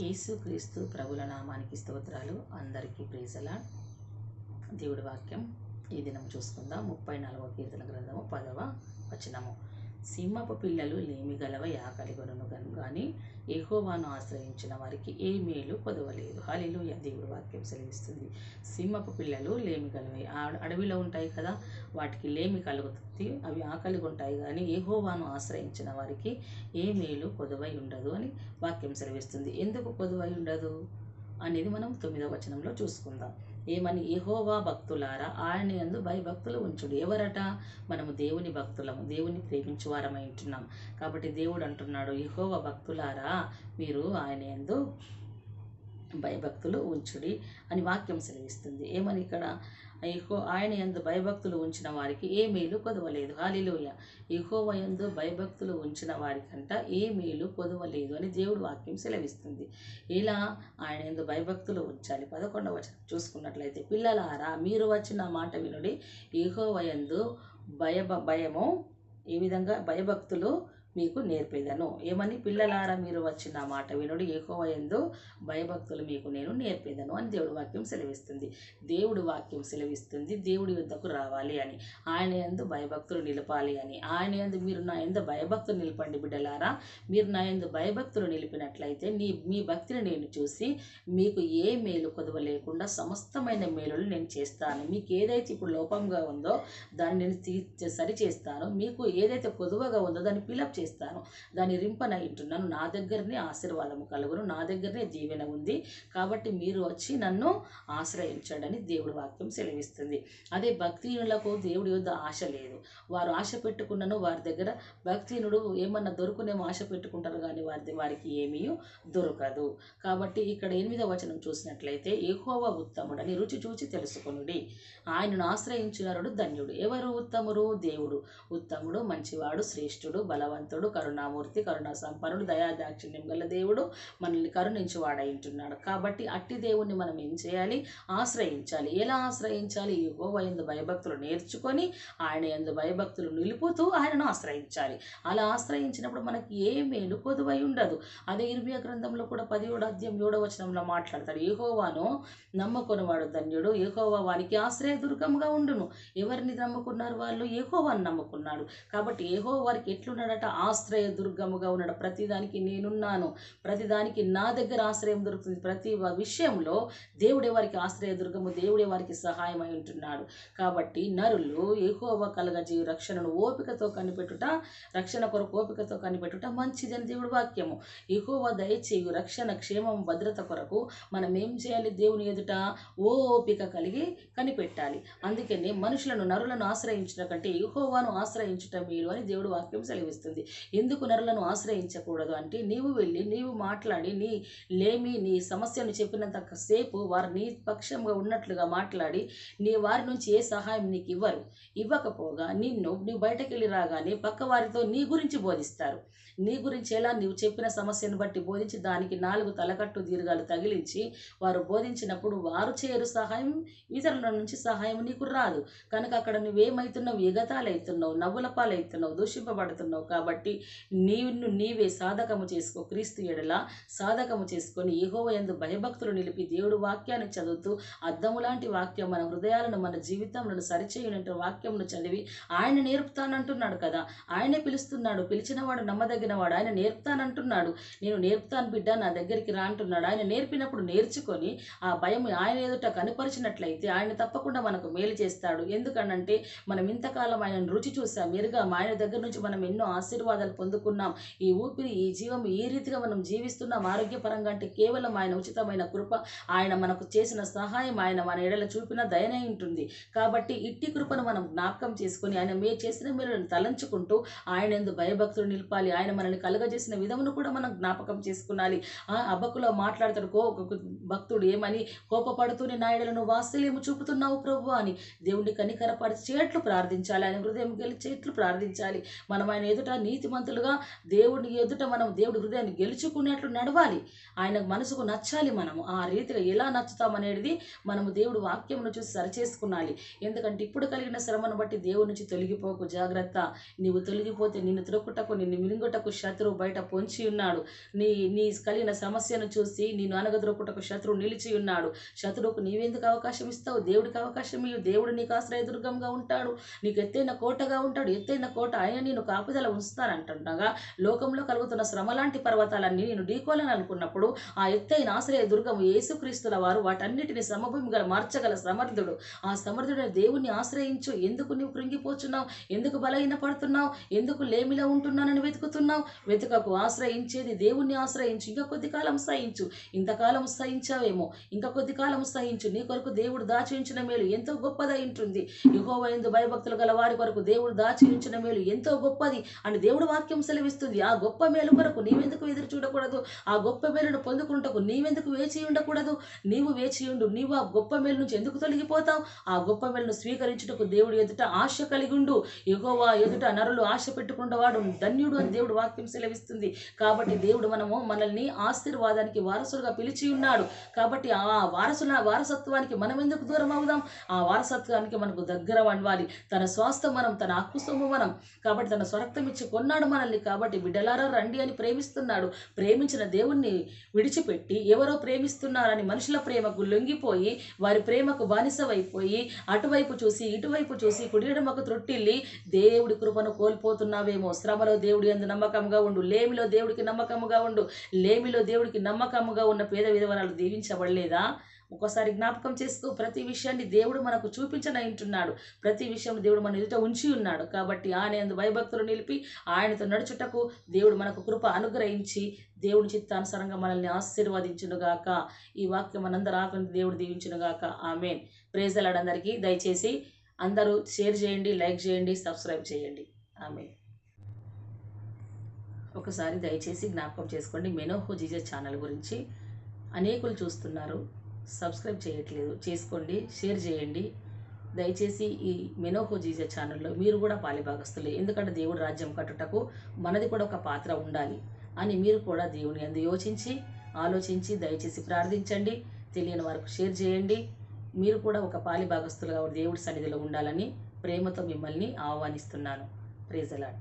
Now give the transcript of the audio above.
యేసుక్రీస్తు ప్రభుల నామానికి స్తోత్రాలు. అందరికీ ప్రేజలా దేవుడి వాక్యం ఈ దినం చూసుకుందాం. ముప్పై నాలుగవ కీర్తన గ్రంథము పదవ వచనము. సింహపు పిల్లలు లేమి గలవ ఆకలి కొనను కానీ ఎహోవాను ఆశ్రయించిన వారికి ఏ మేలు పొదవలేదు. హలిలుయ దేవుడు వాక్యం సెలవిస్తుంది. సింహపు పిల్లలు లేమి గలవై ఆ- అడవిలో ఉంటాయి కదా వాటికి లేమి కలుగుతుంది. అవి ఆకలిగా ఉంటాయి కానీ ఏహోవాను ఆశ్రయించిన వారికి ఏ మేలు పొదవై ఉండదు అని వాక్యం సెలవిస్తుంది. ఎందుకు పొదవై ఉండదు? అనేది మనం తొమ్మిదవ వచనంలో చూసుకుందాం. ఏమని యెహోవా భక్తులారా? ఆయన యందు భయభక్తులు ఉంచుడు. ఎవరట? మనము దేవుని భక్తులము. దేవుని ప్రేమించువారమై ఉంటున్నాం. కాబట్టి దేవుడు అంటున్నాడు యెహోవా భక్తులారా మీరు ఆయన యందు భయభక్తులు ఉంచుడి అని వాక్యం సెలవిస్తుంది. ఏమని ఇక్కడ? ఇహో ఆయన యందు భయభక్తులు ఉంచిన వారికి ఏ మేలు కొదవలేదు. హాలిలోయ ఇహోవ ఎందు భయభక్తులు ఉంచిన వారికంట ఏ మేలు కొదవలేదు అని దేవుడు వాక్యం సెలవిస్తుంది. ఇలా ఆయన ఎందు భయభక్తులు ఉంచాలి. పదకొండవ వచనం. చూసుకున్నట్లయితే పిల్లలారా మీరు వచ్చిన మాట వినుడి. ఇహోవ ఎందు భయ భయము ఈ విధంగా? భయభక్తులు మీకు నేర్పేదను. ఏమని? పిల్లలారా మీరు వచ్చిన మాట వినుడు ఏకోవ ఎందు భయభక్తులు మీకు నేను నేర్పేదను అని దేవుడి వాక్యం సెలవిస్తుంది. దేవుడు వాక్యం సెలవిస్తుంది దేవుడి యుద్ధకు రావాలి అని. ఆయన ఎందు భయభక్తులు నిలపాలి అని. ఆయన యందు మీరు నా ఎందు భయభక్తులు నిలపండి బిడ్డలారా. మీరు నా యందు భయభక్తులు నిలిపినట్లయితే నీ మీ భక్తిని నేను చూసి మీకు ఏ మేలు కొదవ లేకుండా సమస్తమైన మేలులు నేను చేస్తాను. మీకు ఏదైతే ఇప్పుడు లోపంగా ఉందో దాన్ని నేను తీ సరి చేస్తాను మీకు ఏదైతే కొదువగా ఉందో దాన్ని పిలప్ చేస్తాను. దాన్ని రింపన ఇంటున్నాను నా దగ్గరనే ఆశీర్వాదము కలుగును. నా దగ్గరనే దీవెన ఉంది. కాబట్టి మీరు వచ్చి నన్ను ఆశ్రయించండి అని దేవుడి వాక్యం సెలవిస్తుంది. అదే భక్తిహీనులకు దేవుడి యొద్ద ఆశ లేదు. వారు ఆశ పెట్టుకున్నను వారి దగ్గర భక్తిహీనుడు ఏమన్నా దొరుకునేమో ఆశ పెట్టుకుంటారు కానీ వారి వారికి ఏమీ దొరకదు. కాబట్టి ఇక్కడ ఎనిమిదవ వచనం చూసినట్లయితే ఏహోవా ఉత్తముడని రుచి చూచి తెలుసుకొనుడి. ఆయనను ఆశ్రయించినరుడు ధన్యుడు. ఎవరు ఉత్తముడు దేవుడు. ఉత్తముడు మంచివాడు శ్రేష్ఠుడు బలవంతుడు కరుణామూర్తి కరుణా సంపన్నుడు దయాదాక్షిణ్యం గల దేవుడు మనల్ని కరుణించి ఉంటున్నాడు కాబట్టి అట్టి దేవుణ్ణి మనం ఏం చేయాలి? ఆశ్రయించాలి. ఎలా ఆశ్రయించాలి? యుగోవ యందు భయభక్తులు నేర్చుకొని ఆయన యందు భయభక్తులు నిలుపుతూ ఆయనను ఆశ్రయించాలి. అలా ఆశ్రయించినప్పుడు మనకి ఏ మేలు కొదువై ఉండదు. అదే ఇర్మియా గ్రంథంలో కూడా పదిహేడు అధ్యాయం ఏడవ వచనంలో మాట్లాడతాడు. యెహోవాను నమ్మకొనివాడు ధన్యుడు. యెహోవా వానికి ఆశ్రయ దుర్గంగా ఉండును. ఎవరిని నమ్ముకున్నారు వాళ్ళు? యెహోవాను నమ్ముకున్నాడు. కాబట్టి ఏహో వారికి ఎట్లున్నాడట? ఆశ్రయ దుర్గముగా ఉన్నాడు. ప్రతిదానికి నేనున్నాను. ప్రతిదానికి నా దగ్గర ఆశ్రయం దొరుకుతుంది. ప్రతి విషయంలో దేవుడే వారికి ఆశ్రయ దుర్గము దేవుడే వారికి సహాయం ఉంటున్నాడు. కాబట్టి నరులు యెహోవా కలగజేయు రక్షణను ఓపికతో కనిపెట్టుట రక్షణ కొరకు ఓపికతో కనిపెట్టుట మంచిదని దేవుడి వాక్యము. యెహోవా దయచేయు రక్షణ క్షేమం భద్రత కొరకు మనం ఏం చేయాలి? దేవుని ఎదుట ఓపిక కలిగి కనిపెట్టాలి. అందుకని మనుషులను నరులను ఆశ్రయించడం కంటే యెహోవాను ఆశ్రయించటం మేలు అని దేవుడు వాక్యం సెలవిస్తుంది. ఎందుకు నరులను ఆశ్రయించకూడదు అంటే నీవు వెళ్ళి నీవు మాట్లాడి నీ లేమి నీ సమస్యను చెప్పినంత సేపు వారు నీ పక్షంగా ఉన్నట్లుగా మాట్లాడి నీ వారి నుంచి ఏ సహాయం నీకు ఇవ్వరు. ఇవ్వకపోగా నిన్ను నువ్వు బయటకు వెళ్ళి రాగానే పక్క వారితో నీ గురించి బోధిస్తారు. నీ గురించి ఎలా నీవు చెప్పిన సమస్యను బట్టి బోధించి దానికి నాలుగు తలకట్టు దీర్ఘాలు తగిలించి వారు బోధించినప్పుడు వారు చేయరు సహాయం ఇతరుల నుంచి సహాయం నీకు రాదు. కనుక అక్కడ నువ్వేమవుతున్నావు ఎగతాళవుతున్నావు నవ్వుల పాలవుతున్నావు దూషింపబడుతున్నావు కాబట్టి నీవు నీవే సాధకము చేసుకో క్రీస్తు ఎడల సాధకము చేసుకొని ఏహోవయందు భయభక్తులు నిలిపి దేవుడు వాక్యాన్ని చదువుతూ అద్దము లాంటి వాక్యం మన హృదయాలను మన జీవితంలో సరిచేయనంటే వాక్యంను చదివి ఆయన నేర్పుతానంటున్నాడు కదా. ఆయనే పిలుస్తున్నాడు. పిలిచినవాడు నమ్మదగినవాడు. ఆయన నేర్పుతానంటున్నాడు. నేను నేర్పుతాను బిడ్డ నా దగ్గరికి రా అంటున్నాడు. ఆయన నేర్పినప్పుడు నేర్చుకొని ఆ భయం ఆయన ఎదుట కనుపరిచినట్లయితే ఆయన తప్పకుండా మనకు మేలు చేస్తాడు. ఎందుకనంటే మనం ఇంతకాలం ఆయన రుచి చూసాం. ఎరుగా ఆయన దగ్గర నుంచి మనం ఎన్నో ఆశీర్వాదాలు పొందుకున్నాం. ఈ ఊపిరి ఈ జీవం ఈ రీతిగా మనం జీవిస్తున్నాం. ఆరోగ్యపరంగా అంటే కేవలం ఆయన ఉచితమైన కృప ఆయన మనకు చేసిన సహాయం ఆయన మన ఎడల చూపిన దయనై ఉంటుంది. కాబట్టి ఇట్టి కృపను మనం జ్ఞాపకం చేసుకొని ఆయన మే చేసిన మీరు తలంచుకుంటూ ఆయన ఎందు భయభక్తులు నిలపాలి. ఆయన మనల్ని కలుగజేసిన విధమును కూడా మనం జ్ఞాపకం చేసుకునాలి. ఆ అబ్బకులో మాట్లాడతాడు కో భక్తుడు ఏమని? కోపపడుతూనే నాయుడులను వాత్సల్యము చూపుతున్నావు ప్రభు అని. దేవుని కనికరపరిచేట్లు ప్రార్థించాలి. ఆయన హృదయం గెలిచేట్లు ప్రార్థించాలి. మనం ఆయన ఎదుట నీతిమంతులుగా దేవుడిని ఎదుట మనం దేవుడి హృదయాన్ని గెలుచుకునేట్లు నడవాలి. ఆయన మనసుకు నచ్చాలి మనము. ఆ రీతిగా ఎలా నచ్చుతామనేది మనము దేవుడు వాక్యమును చూసి సరిచేసుకునాలి. ఎందుకంటే ఇప్పుడు కలిగిన శ్రమను బట్టి దేవుడి నుంచి తొలగిపోకు. జాగ్రత్త. నీవు తొలగిపోతే నిన్ను త్రొక్కుటకు నిన్ను మింగుటకు శత్రువు బయట పొంచి ఉన్నాడు. నీ నీ కలిగిన సమస్యను చూసి నిన్ను అనగద్రొక్కుటకు శత్రువు నిలిచి ఉన్నాడు. శత్రువుకు నీవెందుకు అవకాశం ఇస్తావు? దేవుడికి అవకాశం ఇవ్వు దేవుడు నీకు ఆశ్రయదుర్గంగా ఉంటాడు. నీకు ఎత్తైన కోటగా ఉంటాడు. ఎత్తైన కోట ఆయన నేను కాపుదల ఉంచుతానంటుండగా లోకంలో కలుగుతున్న శ్రమ లాంటి పర్వతాలన్నీ నేను ఢీకోలని అనుకున్నప్పుడు ఆ ఎత్తైన ఆశ్రయ దుర్గము యేసుక్రీస్తుల వారు వాటన్నిటిని సమభూమిగా మార్చగల సమర్థుడు. ఆ సమర్థుడైన దేవుణ్ణి ఆశ్రయించు. ఎందుకు నీవు కృంగిపోచున్నావు? ఎందుకు బలహీన పడుతున్నావు? ఎందుకు లేమిలో ఉంటున్నానని వెతుకుతున్నావు? వెతుకకు ఆశ్రయించేది దేవుణ్ణి ఆశ్రయించు. ఇంకా కొద్ది కాలం సహించు. ఇంతకాలం సహించావేమో? ఇంకా కొద్ది కాలం సహించు. నీ కొరకు దేవుడు దాచించిన మేలు ఎంతో గొప్పదై ఉంటుంది. యహోవ ఎందు భయభక్తులు గల వారి కొరకు దేవుడు దాచి ఉంచిన మేలు ఎంతో గొప్పది. అని దేవుడు దేవుడు వాక్యం సెలవిస్తుంది. ఆ గొప్ప మేలు కొరకు నీవెందుకు ఎదురు చూడకూడదు? ఆ గొప్ప మేలును పొందుకుంటకు నీవెందుకు వేచి ఉండకూడదు? నీవు వేచి ఉండు. నీవు ఆ గొప్ప మేలు నుంచి ఎందుకు తొలగిపోతావు? ఆ గొప్ప మేలును స్వీకరించుటకు దేవుడు ఎదుట ఆశ కలిగి ఉండు. ఎగోవా ఎదుట నరులు ఆశ పెట్టుకున్నవాడు ధన్యుడు అని దేవుడు వాక్యం సెలవిస్తుంది. కాబట్టి దేవుడు మనము మనల్ని ఆశీర్వాదానికి వారసులుగా పిలిచి ఉన్నాడు. కాబట్టి ఆ వారసుల వారసత్వానికి మనం ఎందుకు దూరం అవుదాం? ఆ వారసత్వానికి మనకు దగ్గర వండవాలి తన స్వాస్థ్యం మనం తన హక్కు సొమ్ము మనం. కాబట్టి తన స్వరక్తం ఇచ్చి ఉన్నాడు మనల్ని కాబట్టి బిడ్డలారా రండి అని ప్రేమిస్తున్నాడు. ప్రేమించిన దేవుణ్ణి విడిచిపెట్టి ఎవరో ప్రేమిస్తున్నారని మనుషుల ప్రేమకు లొంగిపోయి వారి ప్రేమకు బానిసవైపోయి అటువైపు చూసి ఇటువైపు చూసి కుడియడమకు త్రొట్టిల్లి దేవుడి కృపను కోల్పోతున్నావేమో. శ్రమలో దేవుడి అందు నమ్మకంగా ఉండు. లేమిలో దేవుడికి నమ్మకముగా ఉండు. లేమిలో దేవుడికి నమ్మకముగా ఉన్న పేద విధవరాలు దీవించబడలేదా? ఒక్కోసారి జ్ఞాపకం చేసుకో ప్రతి విషయాన్ని దేవుడు మనకు చూపించనంటున్నాడు ప్రతి విషయం దేవుడు మన ఎదుట ఉంచి ఉన్నాడు. కాబట్టి ఆయన ఎందు భయభక్తులు నిలిపి ఆయనతో నడుచుటకు దేవుడు మనకు కృప అనుగ్రహించి దేవుడి చిత్తానుసారంగా మనల్ని ఆశీర్వదించునుగాక. ఈ వాక్యం మనందరూ ఆకలి దేవుడు దీవించునుగాక. ఆమెన్. ప్రేజలాడందరికీ దయచేసి అందరూ షేర్ చేయండి లైక్ చేయండి సబ్స్క్రైబ్ చేయండి. ఆమె ఒకసారి దయచేసి జ్ఞాపకం చేసుకోండి. మెనోహో జీజస్ ఛానల్ గురించి అనేకులు చూస్తున్నారు. సబ్స్క్రైబ్ చేయట్లేదు చేసుకోండి షేర్ చేయండి. దయచేసి ఈ మెనోహో జీజే ఛానల్లో మీరు కూడా పాలిభాగస్తులే. ఎందుకంటే దేవుడు రాజ్యం కట్టుటకు మనది కూడా ఒక పాత్ర ఉండాలి అని మీరు కూడా దేవుని అందు యోచించి ఆలోచించి దయచేసి ప్రార్థించండి. తెలియని వారికి షేర్ చేయండి. మీరు కూడా ఒక పాలిభాగస్తులుగా దేవుడి సన్నిధిలో ఉండాలని ప్రేమతో మిమ్మల్ని ఆహ్వానిస్తున్నాను. ప్రేజలాడ్